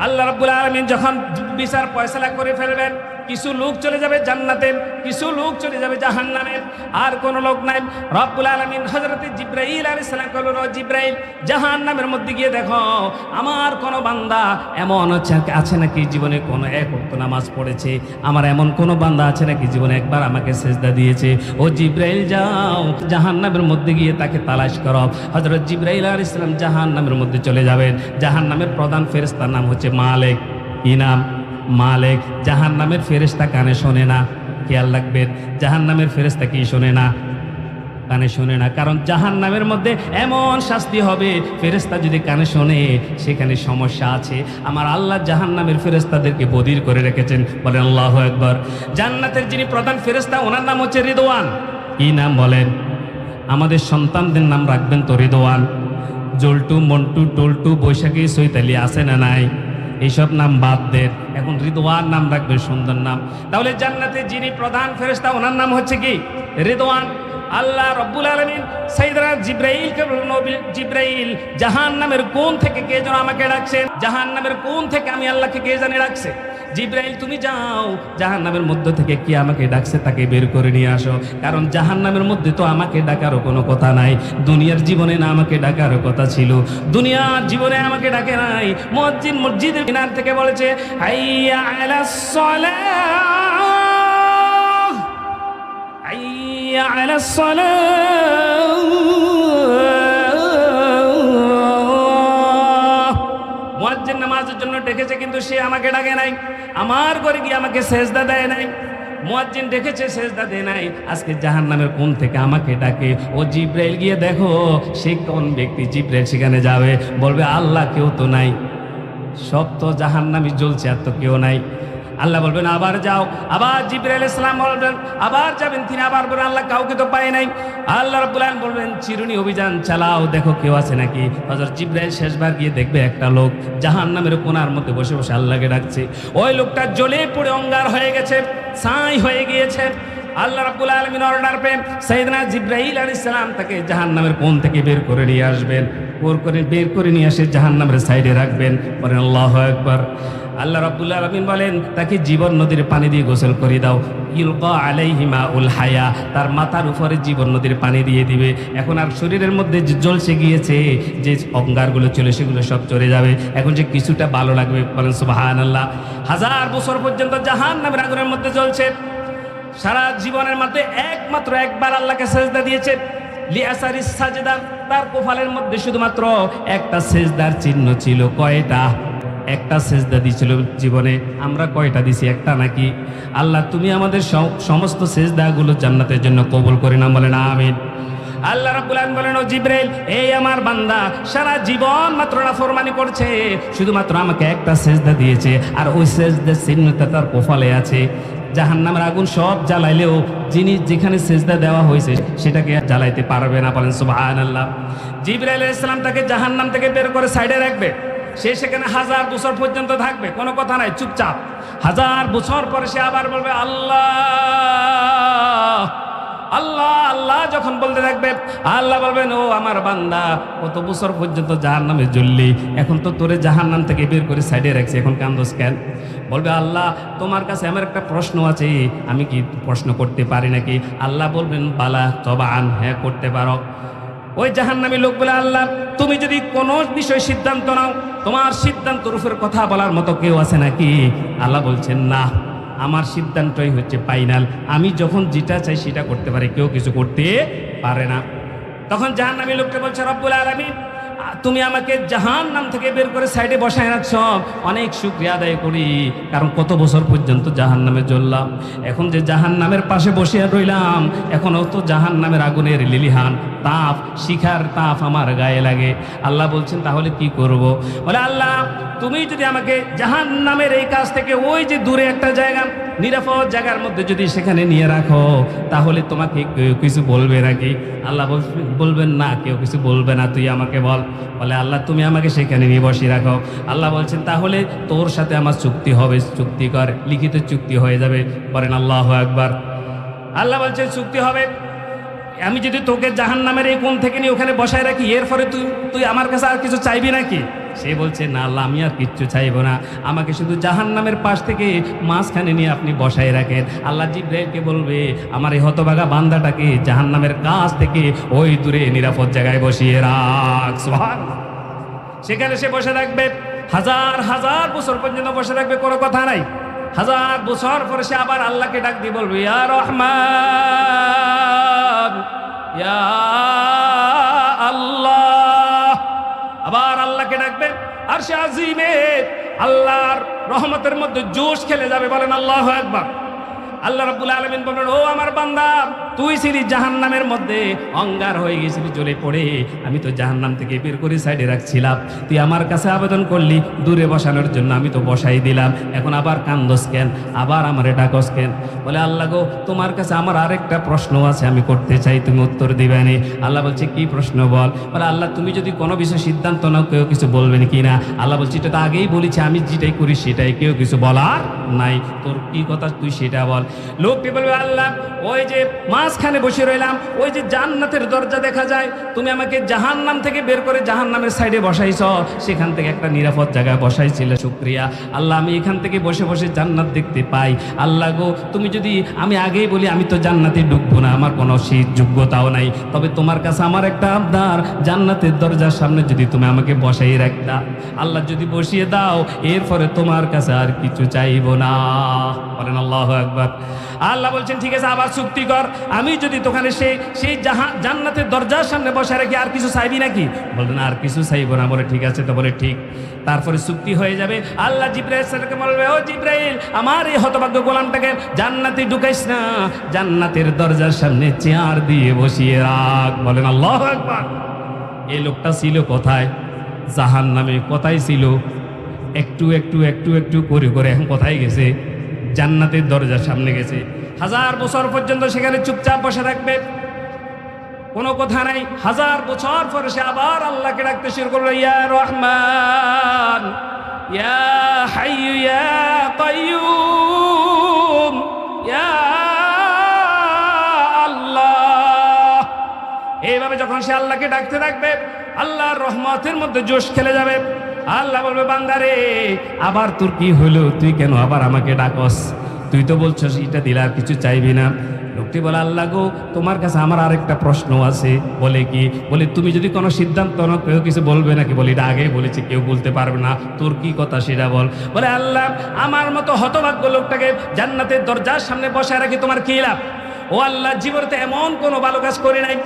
আল্লাহ রব্বুল আলমিন যখন বিচার ফয়সলা করে ফেলবেন কিছু লোক চলে যাবে জান্নাতে, কিছু লোক চলে যাবে জাহান্নামে। আর কোন লোক নাই। রব্বুল আলামিন হযরত জিব্রাইল আলাইহিস সালাম কইল জিব্রাইল, জাহান্নামের মধ্যে গিয়ে দেখো, আমার কোন বান্দা এমন আছে নাকি জীবনে কোন এক নামাজ পড়েছে? আমার এমন কোন বান্দা আছে নাকি জীবনে একবার আমাকে সেজদা দিয়েছে? ও জিব্রাইল, যাও, জাহান্নামের মধ্যে গিয়ে তাকে তালাশ করো। হজরত জিব্রাইল আলাইহিস সালাম জাহান্নামের মধ্যে চলে যাবেন। জাহান্নামের প্রধান ফেরেশতার নাম হচ্ছে মালেক। কি নাম? মালেক জাহান নামের ফেরেস্তা কানে শোনে না। খেয়াল রাখবেন জাহান নামের ফেরেস্তা কি শোনে না? কানে শোনে না, কারণ জাহান নামের মধ্যে এমন শাস্তি হবে ফেরেস্তা যদি কানে শোনে, সেখানে সমস্যা আছে। আমার আল্লাহ জাহান নামের ফেরেস্তাদেরকে বদির করে রেখেছেন, বলেন আল্লাহ একবার জান্নাতের যিনি প্রধান ফেরেস্তা ওনার নাম হচ্ছে রিদওয়ান। কি নাম বলেন? আমাদের সন্তানদের নাম রাখবেন তো রিদওয়ান। জল্টু, মন্টু, টল্টু, বৈশাখী সৈতালি আছে না নাই? এইসব নাম বাদ দেন এখন রিদওয়ান নাম রাখবে, সুন্দর নাম। তাহলে জান্নাতে যিনি প্রধান ফেরেস্তা ওনার নাম হচ্ছে কি? রিদওয়ান। আল্লাহ রব্বুল আলমিন সাইদরা জিব্রাইল জিব্রাইল জাহান নামের কোন থেকে কে যেন আমাকে ডাকছেন জাহান নামের কোন থেকে আমি আল্লাহকে কে জানে ডাকছে? জিব্রাইল, তুমি যাও। জাহান নামের মধ্যে থেকে কি আমাকে ডাকছে তাকে বের করে নিয়ে আসো। কারণ জাহান নামের মধ্যে তো আমাকে ডাকারও কোনো কথা নাই। দুনিয়ার জীবনে না আমাকে ডাকারও কথা ছিল। দুনিয়ার জীবনে আমাকে ডাকে নাই। মসজিদ, মসজিদের কিনার থেকে বলেছে আইয়া আলা সলা। সলা। ডেকেছে কিন্তু সে আমাকে ডাকে নাই। আমার করে গিয়ে আমাকে সেজদা দেয় নাই। মোয়াজ্জিন ডেকেছে সেজদা দেয় নাই। আজকে জাহান নামের কোন থেকে আমাকে ডাকে? ও জিব্রাইল গিয়ে দেখো, সে কোন ব্যক্তি জিব্রাইল সেখানে যাবে? বলবে, আল্লাহ কেউ তো নাই। সব তো জাহান নামি জ্বলছে আর তো কেউ নাই। আল্লাহ বলবেন, আবার যাও। আবার জিব্রাইল ইসলাম বলবেন, আবার যাবেন। তিনি আবার বলবেন, আল্লাহ কাউকে তো পাই নাই। আল্লাহ রাব্বুল আলামিন বলবেন, চিরুনি অভিযান চালাও, দেখো কেউ আছে নাকি? হযরত জিব্রাইল শেষবার গিয়ে দেখবে একটা লোক জাহান্নামের কোণার মধ্যে বসে বসে আল্লাহকে ডাকছে। ওই লোকটা জ্বলে পড়ে অঙ্গার হয়ে গেছে, ছাই হয়ে গিয়েছে। আল্লাহ রাব্বুল আলামিন অর্ডার পেন সাইয়েদনা জিব্রাইল আলাইহিস সালাম তাকে জাহান্নামের কোণ থেকে বের করে নিয়ে আসবেন। করে, বের করে নিয়ে এসে জাহান্নামের সাইডে রাখবেন। বলেন, আল্লাহু আকবার। আল্লাহ রাব্বুল আলামিন বলেন, তাকে জীবন নদীর পানি দিয়ে গোসল করে দাও। ইলকা আলাইহিমা উল হায়া, তার মাথার উপরে জীবন নদীর পানি দিয়ে দিবে। এখন আর শরীরের মধ্যে যে জ্বলসে গিয়েছে, যে অঙ্গারগুলো চলে, সেগুলো সব চলে যাবে। এখন যে কিছুটা ভালো লাগবে, বলেন সুবহানাল্লাহ। হাজার বছর পর্যন্ত জাহান্নামের আগুনের মধ্যে জ্বলছে। সারা জীবনের মধ্যে একমাত্র একবার আল্লাহকে সেজদা দিয়েছে। লিয়াসারি সাজদা, তার কোফালের মধ্যে শুধুমাত্র একটা সেজদার চিহ্ন ছিল কয়টা? একটা সেজদা দিয়েছিল জীবনে, আমরা কয়টা দিছি? একটা নাকি? আল্লাহ, তুমি আমাদের সম- সমস্ত সেজদাগুলো জান্নাতের জন্য কবুল করে না বলেন আমিন। আল্লাহ রাব্বুল আলামিন বলেন, ও জিব্রাইল, এই আমার বান্দা, সারা জীবন মাত্র নাফরমানি করছে, শুধুমাত্র আমাকে একটা সেজদা দিয়েছে, আর ওই সেজদার চিহ্নটা তার কোফালে আছে। জাহান্নামের আগুন সব জ্বালাইলেও যিনি যেখানে সেজদা দেওয়া হয়েছে, সেটাকে জ্বালাইতে পারবে না, বলেন সুবহানাল্লাহ। জিব্রাইল আলাইহিস সালাম তাকে জাহান্নাম থেকে বের করে সাইডে রাখবে। সে সেখানে হাজার বছর পর্যন্ত থাকবে, কোনো কথা নাই, চুপচাপ। হাজার বছর পরে সে আবার বলবে, আল্লাহ আল্লাহ আল্লাহ, যখন বলতে থাকবে, আল্লাহ বলবেন, ও আমার বান্দা, কত বছর পর্যন্ত জাহান নামে জ্বললি, এখন তো তোরে জাহান নাম থেকে বের করে সাইডে রাখছি, এখন কান্দোস কেন? বলবে, আল্লাহ, তোমার কাছে আমার একটা প্রশ্ন আছে, আমি কি প্রশ্ন করতে পারি নাকি? আল্লাহ বলবেন, বালা তবান হ্যাঁ করতে পারো। ওই জাহান্নামী লোক বলে আল্লাহ, তুমি যদি কোনো বিষয় সিদ্ধান্ত নাও তোমার সিদ্ধান্ত উপর কথা বলার মতো কেউ আছে নাকি? আল্লাহ বলছেন, না, আমার সিদ্ধান্তই হচ্ছে ফাইনাল আমি যখন যেটা চাই সেটা করতে পারে। কেউ কিছু করতে পারে না। তখন জাহান্নামী লোককে বলছে, রব্বুল আলমিন তুমি আমাকে জাহান নাম থেকে বের করে সাইডে বসায় রাখছ। অনেক শুক্রিয়া আদায় করি। কারণ কত বছর পর্যন্ত জাহান নামে জ্বললাম। এখন যে জাহান নামের পাশে বসিয়া রইলাম, এখনও তো জাহান নামের আগুনের লিলিহান তাপ, শিখার তাপ আমার গায়ে লাগে। আল্লাহ বলছেন, তাহলে কি করব। বলে, আল্লাহ, তুমি যদি আমাকে জাহান নামের এই কাজ থেকে ওই যে দূরে একটা জায়গা নিরাপদ জায়গার মধ্যে যদি সেখানে নিয়ে রাখো, তাহলে তোমাকে কেউ কিছু বলবে নাকি? আল্লাহ বলবেন না, কেউ কিছু বলবে না, তুই আমাকে বল। বলে, আল্লাহ, তুমি আমাকে সেখানে নিয়ে বসিয়ে রাখো। আল্লাহ বলছেন, তাহলে তোর সাথে আমার চুক্তি হবে, চুক্তি কর, লিখিত চুক্তি হয়ে যাবে। বলেন, আল্লাহ একবার আল্লাহ বলছেন, চুক্তি হবে। আমি যদি তোকে জাহান নামের এই কোণ থেকে নিয়ে ওখানে বসায় রাখি এর ফলে তুই তুই আমার কাছে আর কিছু চাইবি নাকি? সে বলছে, না আল্লাহ, আমি আর কিচ্ছু চাইব না। আমাকে শুধু জাহান নামের পাশ থেকে মাঝখানে নিয়ে আপনি বসাই রাখেন। আল্লাহ জিব্রাইলকে বলবে, আমার এই হতভাগা বান্দাটাকে জাহান নামের কাছ থেকে ওই দূরে নিরাপদ জায়গায় বসিয়ে রাখ। সেখানে সে বসে রাখবে হাজার হাজার বছর পর্যন্ত বসে রাখবে কোনো কথা নাই। হাজার বছর পরে সে আবার আল্লাহকে ডাক দিয়ে বলবে, ইয়া রহমান, ইয়া আল্লাহ। আবার আল্লাহকে ডাকবে আর সে আজিমে। আল্লাহর রহমতের মধ্যে জোশ খেলে যাবে, বলেন আল্লাহ একবার আল্লাহ রবুল আলমিন বলেন, ও আমার বান্দা তুই ছিলি জাহান্নামের মধ্যে অঙ্গার হয়ে গেছিলি, জ্বলে পড়ে। আমি তো জাহান্নাম থেকে বের করে সাইডে রাখছিলাম। তুই আমার কাছে আবেদন করলি, দূরে বসানোর জন্য আমি তো বসাই দিলাম। এখন আবার কান্দস কেন? আবার আমার ডাকস কেন? বলে, আল্লাহ গো, তোমার কাছে আমার আরেকটা প্রশ্ন আছে, আমি করতে চাই, তুমি উত্তর দিবে নি। আল্লাহ বলছে, কি প্রশ্ন বল? বলে, আল্লাহ, তুমি যদি কোনো বিষয়ে সিদ্ধান্ত নাও, কেউ কিছু বলবেন কি না আল্লাহ বলছে, এটা তো আগেই বলেছি, আমি যেটাই করি সেটাই, কেউ কিছু বলার নাই। তোর কি কথা? তুই সেটা বল। লোকটি বলবে, আল্লাহ, ওই যে মাঝখানে বসে রইলাম। ওই যে জান্নাতের দরজা দেখা যায়, তুমি আমাকে জাহান্নাম থেকে বের করে জাহান্নামের সাইডে বসাইছ। সেখান থেকে একটা নিরাপদ জায়গায় বসাইছিলে, শুক্রিয়া। আল্লাহ, আমি এখান থেকে বসে বসে জান্নাত দেখতে পাই। আল্লাহ গো, তুমি যদি, আমি আগেই বলি, আমি তো জান্নাতে ঢুকবো না, আমার কোনো সেই যোগ্যতাও নাই। তবে তোমার কাছে আমার একটা আবদার, জান্নাতের দরজার সামনে যদি তুমি আমাকে বসাই রাখতা। আল্লাহ, যদি বসিয়ে দাও, এরপরে তোমার কাছে আর কিছু চাইব না। বলেন আল্লাহ একবার আল্লাহ বলছেন, ঠিক আছে, আবার চুক্তি কর। আমি যদি তোখানে সেই সেই জাহা, জান্নাতের দরজার সামনে বসে রাখি আর কিছু চাইবি নাকি? বললেন, আর কিছু চাইব না বলে ঠিক আছে, তো বলে ঠিক। তারপরে চুক্তি হয়ে যাবে। আল্লাহ জিব্রাইলকে বলবে, ও জিব্রাইল, আমার এই হতভাগ্য গোলামটাকে জান্নাতে ঢুকাইস না। জান্নাতের দরজার সামনে চেয়ার দিয়ে বসিয়ে রাখ। বলেন, আল্লাহ একবার এই লোকটা ছিল কোথায়? জাহান নামে কোথায় ছিল? একটু একটু একটু একটু করে করে এখন কোথায় গেছে? জান্নাতের দরজার সামনে গেছে। হাজার বছর পর্যন্ত সেখানে চুপচাপ বসে থাকবে। কোনো কথা নাই। হাজার বছর পরে সে আবার আল্লাহকে ডাকতে শুরু করল, ইয়া রহমান, ইয়া এইভাবে যখন সে আল্লাহকে ডাকতে থাকবে, আল্লাহর রহমতের মধ্যে জোশ খেলে যাবে। আল্লাহ বলবে বান্দারে আবার তোর কি হলো? তুই কেন আবার আমাকে ডাকস? তুই তো বলছস, এটা দিলে আর কিছু চাইবি না। লোকটি বলে, আল্লাহ গো, তোমার কাছে আমার আরেকটা প্রশ্ন আছে। বলে কি? বলে, তুমি যদি কোনো সিদ্ধান্ত নাও, কেউ কিছু বলবে নাকি? বলি, এটা আগে বলেছি, কেউ বলতে পারবে না। তোর কি কথা সেটা বল? বলে, আল্লাহ, আমার মতো হতভাগ্য লোকটাকে জান্নাতের দরজার সামনে বসায় রাখি, তোমার কি লাভ? ও আল্লাহ, জীবনতে এমন কোনো ভালো কাজ করি নাই।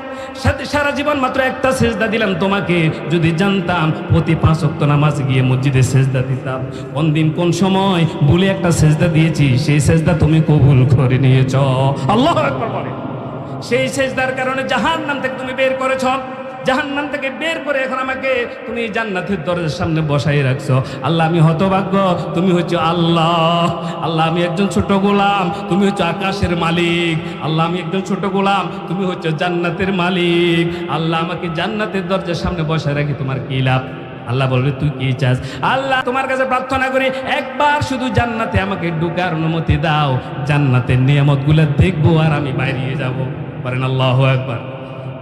সারা জীবন মাত্র একটা সেজদা দিলাম তোমাকে। যদি জানতাম প্রতি পাঁচ অক্ত নামাজ গিয়ে মসজিদে সেজদা দিতাম। কোন দিন কোন সময় বলে একটা সেজদা দিয়েছি, সেই সেজদা তুমি কবুল করে নিয়েছ। আল্লাহ বলে। সেই সেজদার কারণে জাহান নাম থেকে তুমি বের করেছ। জাহান্নাম থেকে বের করে এখন আমাকে তুমি জান্নাতের দরজার সামনে বসাই রাখছো। আল্লাহ, আমি হতভাগ্য। তুমি হচ্ছে আল্লাহ। আল্লাহ, আমি একজন ছোট গোলাম। তুমি হচ্ছে আকাশের মালিক। আল্লাহ, আমি একজন ছোট গোলাম। তুমি হচ্ছে জান্নাতের মালিক। আল্লাহ, আমাকে জান্নাতের দরজার সামনে বসায় রাখি। তোমার কি লাভ? আল্লাহ বলবে, তুই কি চাস? আল্লাহ, তোমার কাছে প্রার্থনা করি, একবার শুধু জান্নাতে আমাকে ঢুকার অনুমতি দাও। জান্নাতের নিয়ামতগুলো দেখব আর আমি বাইরে যাব। পারেন আল্লাহ একবার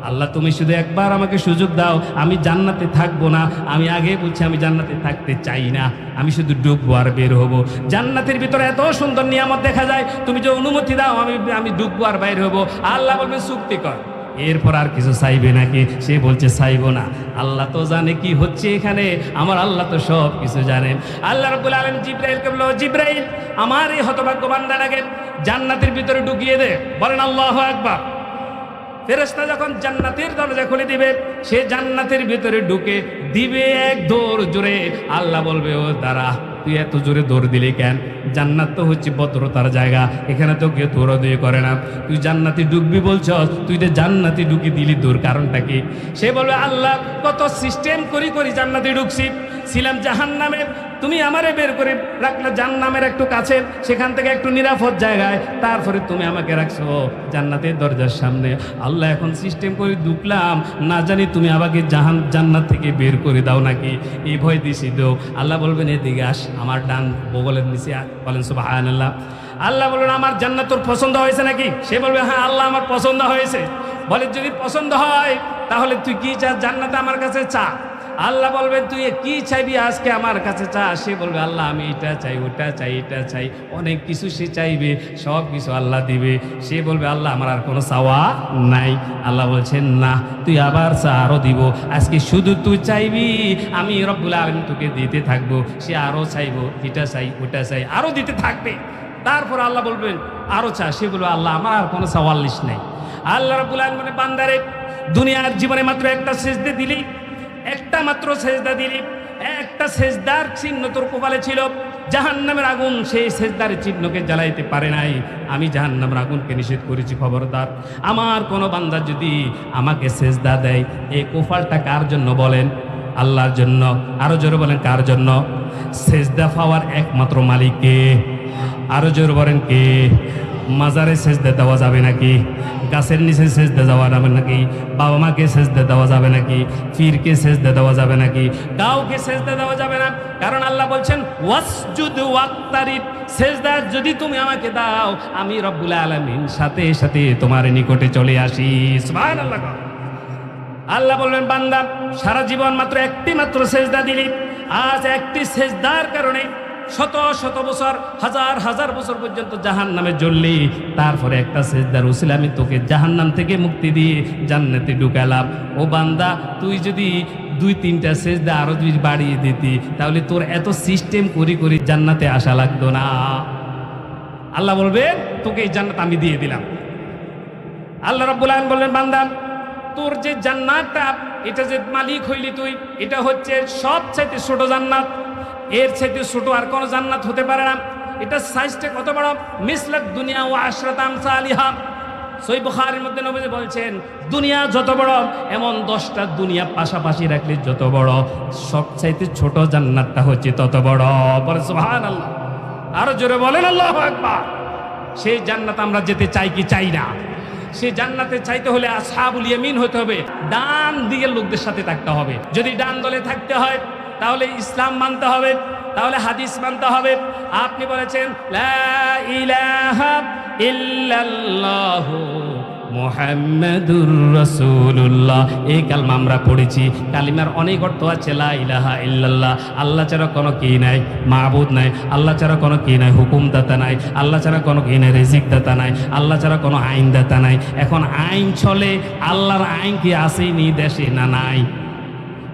আল্লাহ, তুমি শুধু একবার আমাকে সুযোগ দাও, আমি জান্নাতে থাকব না। আমি আগে বলছি, আমি জান্নাতে থাকতে চাই না। আমি শুধু ডুববো আর বের হব। জান্নাতের ভিতরে এত সুন্দর নিয়ামত দেখা যায়, তুমি যে অনুমতি দাও, আমি আমি ডুববো আর বাইরে হব। আল্লাহ বলবে, চুক্তি কর। এরপর আর কিছু চাইবে নাকি? সে বলছে, চাইব না। আল্লাহ তো জানে কি হচ্ছে এখানে। আমার আল্লাহ তো সব কিছু জানেন আল্লাহ রবুল আলম জিব্রাইলকে বলল জিব্রাইল, আমার এই হতভাগ্য বান্দাটাকে জান্নাতের ভিতরে ঢুকিয়ে দে। বলেন, আল্লাহ একবার ফেরেস্তা যখন জান্নাতের দরজা খুলে দিবে, সে জান্নাতের ভিতরে ঢুকে দিবে এক দৌড় জোরে। আল্লাহ বলবে, ও দাঁড়া, তুই এত জোরে দৌড় দিলি কেন? জান্নাত তো হচ্ছে ভদ্রতার জায়গা, এখানে তো কেউ দৌড় দিয়ে করে না। তুই জান্নাতি ঢুকবি বলছ তুই যে জান্নাতি ঢুকি দিলি, তোর কারণটা কি? সে বলবে, আল্লাহ, কত সিস্টেম করি করি জান্নাতি ঢুকছি। ছিলাম জাহান নামে তুমি আমারে বের করে রাখলে জান্নামের একটু কাছে, সেখান থেকে একটু নিরাপদ জায়গায়, তারপরে তুমি আমাকে রাখছো জান্নাতের দরজার সামনে। আল্লাহ এখন সিস্টেম করে ঢুকলাম, না জানি তুমি আমাকে জাহান, জান্নাত থেকে বের করে দাও নাকি? এই ভয় দিছি দো আল্লাহ বলবেন, এদিকে আস, আমার ডান বগলের নিচে। বলেন সুবাহ আল্লাহ আল্লাহ বলবেন আমার জান্নাত তোর পছন্দ হয়েছে নাকি? সে বলবে হ্যাঁ আল্লাহ আমার পছন্দ হয়েছে। বলে, যদি পছন্দ হয়, তাহলে তুই কি চাস? জান্নাতে আমার কাছে চা। আল্লাহ বলবেন, তুই কি চাইবি আজকে আমার কাছে চা? সে বলবে, আল্লাহ, আমি এটা চাই, ওটা চাই, এটা চাই, অনেক কিছু সে চাইবে, সব কিছু আল্লাহ দিবে। সে বলবে, আল্লাহ, আমার আর কোনো চাওয়া নাই। আল্লাহ বলছেন, না, তুই আবার চা আরও দিব। আজকে শুধু তুই চাইবি, আমি রব্বুল আলম তোকে দিতে থাকব, সে আরও চাইব, এটা চাই, ওটা চাই আরও দিতে থাকবে। তারপর আল্লাহ বলবেন আরও চা। সে বলবে, আল্লাহ, আমার আর কোনো চাওয়াল্লিশ নেই। আল্লাহ রব্বুল আলম মানে বান্দারে, দুনিয়ার জীবনে মাত্র একটা সেজদে দিলি একটা মাত্র সেজদা দিলি, একটা সেজদার চিহ্ন তোর কপালে ছিল। জাহান্নামের আগুন সেই সেজদার চিহ্নকে জ্বালাইতে পারে নাই। আমি জাহান্নামের আগুনকে নিষেধ করেছি, খবরদার। আমার কোনো বান্দা যদি আমাকে সেজদা দেয় এই কোফালটা কার জন্য বলেন? আল্লাহর জন্য। আরও জোরে বলেন, কার জন্য? সেজদা পাওয়ার একমাত্র মালিককে আরও জোরে বলেন কে? মাজারে সেজদা দেওয়া যাবে নাকি? গাছের নিচে সেজদা দেওয়া যাবে নাকি বাবা মাকে সেজদা দেওয়া যাবে নাকি পীরকে সেজদা দেওয়া যাবে নাকি কাউকে সেজদা দেওয়া যাবে না কারণ আল্লাহ বলছেন যদি তুমি আমাকে দাও আমি রব্বুল আলামিন সাথে সাথে তোমার নিকটে চলে আসি আল্লাহ বলবেন, বান্দা, সারা জীবন মাত্র একটি মাত্র সেজদা দিলি, আজ একটি সেজদার কারণে শত শত বছর, হাজার হাজার বছর পর্যন্ত জাহান নামে জ্বললি। তারপরে একটা সেজদার উসিল আমি তোকে জাহান নাম থেকে মুক্তি দিয়ে জান্নাতে ঢুকালাম। ও বান্দা, তুই যদি দুই তিনটা সেজদা আরও দুই বাড়িয়ে দিতি, তাহলে তোর এত সিস্টেম করি করি জান্নাতে আসা লাগতো না। আল্লাহ বলবে তোকে এই জান্নাত আমি দিয়ে দিলাম। আল্লাহ রাব্বুল আলামিন বললেন, বান্দা, তোর যে জান্নাতটা, এটা যে মালিক হইলি তুই, এটা হচ্ছে সব চাইতে ছোট জান্নাত। এর চাইতে ছোট আর কোনো জান্নাত হতে পারে না। এটা সাইজটা কত বড়? মিসলাক দুনিয়া ও আশরাতাম সালিহা সই বুখারীর মধ্যে নবীজি বলছেন, দুনিয়া যত বড়, এমন দশটা দুনিয়া পাশাপাশি রাখলে যত বড়। সব চাইতে ছোট জান্নাতটা হচ্ছে তত বড়। বলে সুবহানাল্লাহ। আরও জোরে বলেন, আল্লাহু আকবার। সেই জান্নাত আমরা যেতে চাই কি চাই না। সে জান্নাতে চাইতে হলে আসহাবুল ইয়ামিন হতে হবে। ডান দিকের লোকদের সাথে থাকতে হবে। যদি ডান দলে থাকতে হয় তাহলে ইসলাম মানতে হবে, তাহলে হাদিস মানতে হবে। আপনি বলেছেন মোহাম্মদুর রসুল্লাহ এই কালমা আমরা পড়েছি। কালিমার অনেক অর্থ আছে, লা ইলাহা ইল্লাল্লাহ। আল্লাহ ছাড়া কোনো কি নাই মাহবুদ নাই। আল্লাহ ছাড়া কোনো কি নাই, হুকুমদাতা নাই। আল্লাহ ছাড়া কোনো কি নাই রেজিক দাতা নাই। আল্লাহ ছাড়া কোনো আইনদাতা নাই। এখন আইন চলে, আল্লাহর আইন কি আসেনি দেশে না নাই?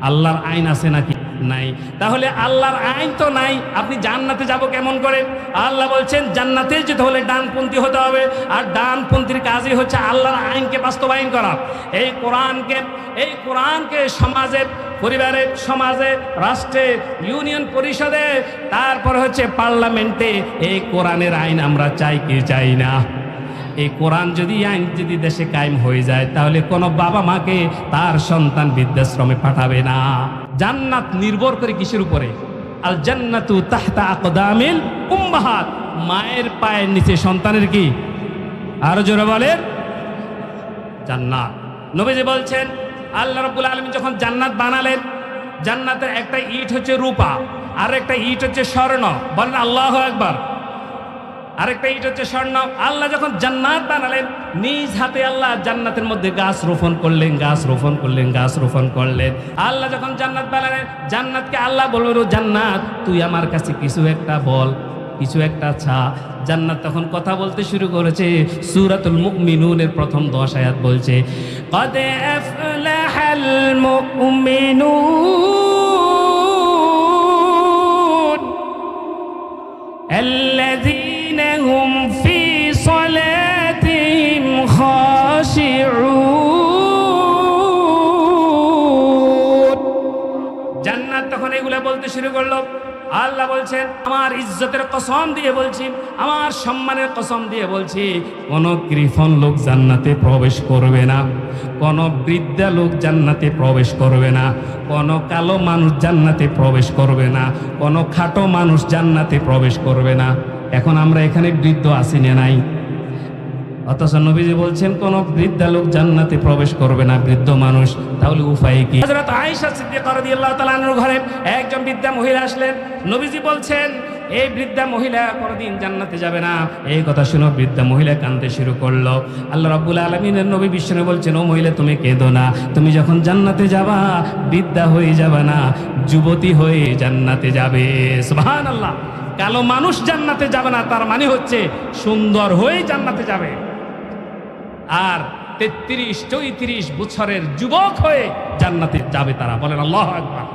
আল্লাহর আইন আছে নাকি? নাই। তাহলে আল্লাহর আইন তো নাই, আপনি জান্নাতে যাব কেমন করে? আল্লাহ বলছেন, জান্নাতে যেতে হলে ডানপন্থী হতে হবে, আর ডানপন্থীর কাজই হচ্ছে আল্লাহর আইনকে বাস্তবায়ন করা। এই কোরআনকে এই কোরআনকে সমাজে পরিবারে সমাজে রাষ্ট্রে, ইউনিয়ন পরিষদে, তারপর হচ্ছে পার্লামেন্টে এই কোরআনের আইন আমরা চাই কি চাই না? এই কোরআন যদি আইন যদি দেশে কায়েম হয়ে যায়, তাহলে কোনো বাবা মাকে তার সন্তান বৃদ্ধাশ্রমে পাঠাবে না। জান্নাত নির্ভর করে কিসের উপরে? আল জান্নাতু তাহতা আকদামিল উম্মাহাত। মায়ের পায়ের নিচে সন্তানের কি? আরও জোরে বলেন। জান্নাত। নবীজি বলছেন, আল্লাহ রাব্বুল আলামিন যখন জান্নাত বানালেন, জান্নাতের একটা ইট হচ্ছে রূপা, আর একটা ইট হচ্ছে স্বর্ণ। বলেন আল্লাহ একবার আরেকটা ইট হচ্ছে স্বর্ণ। আল্লাহ যখন জান্নাত বানালেন, নিজ হাতে আল্লাহ জান্নাতের মধ্যে গাছ রোপণ করলেন, গাছ রোপণ করলেন, গাছ রোপণ করলেন। আল্লাহ যখন জান্নাত বানালেন, জান্নাতকে আল্লাহ বলল জান্নাত, তুই আমার কাছে কিছু একটা বল, কিছু একটা ছা জান্নাত তখন কথা বলতে শুরু করেছে। সূরাতুল মুমিনুনের প্রথম দশ আয়াত বলছে, কদ মুমিনুন الذين هم في صلاتهم خاشعون জান্নাত তখন এগুলা বলতে শুরু করলো আল্লাহ বলছেন আমার ইজ্জতের কসম দিয়ে বলছি আমার সম্মানের কসম দিয়ে বলছি কোন কৃপণ লোক জান্নাতে প্রবেশ করবে না কোন বৃদ্ধা লোক জান্নাতে প্রবেশ করবে না কোন কালো মানুষ জান্নাতে প্রবেশ করবে না কোন খাটো মানুষ জান্নাতে প্রবেশ করবে না এখন আমরা এখানে বৃদ্ধ আসি না নাই। অথচ নবীজি বলছেন কোন বৃদ্ধা লোক জান্নাতে প্রবেশ করবে না বৃদ্ধ মানুষ। তাহলে উপায় কি? হযরত আয়েশা সিদ্দিকা রাদিয়াল্লাহু ঘরে একজন বৃদ্ধা মহিলা আসলেন। নবীজি বলছেন এই বৃদ্ধা মহিলা কোনোদিন জান্নাতে যাবে না। এই কথা শুনো বৃদ্ধা মহিলা কাঁদতে শুরু করল। আল্লাহ রাব্বুল আলমিনের নবী বিষ্ণু বলছেন ও মহিলা তুমি কেঁদো না। তুমি যখন জান্নাতে যাবা বৃদ্ধা হয়ে যাবে না যুবতী হয়ে জান্নাতে যাবে। সুবহান আল্লাহ কালো মানুষ জান্নাতে যাবে না, তার মানে হচ্ছে সুন্দর হয়ে জান্নাতে যাবে। আর তেত্রিশ, চৌত্রিশ বছরের যুবক হয়ে জান্নাতে যাবে তারা, বলেন আল্লাহ আকবার।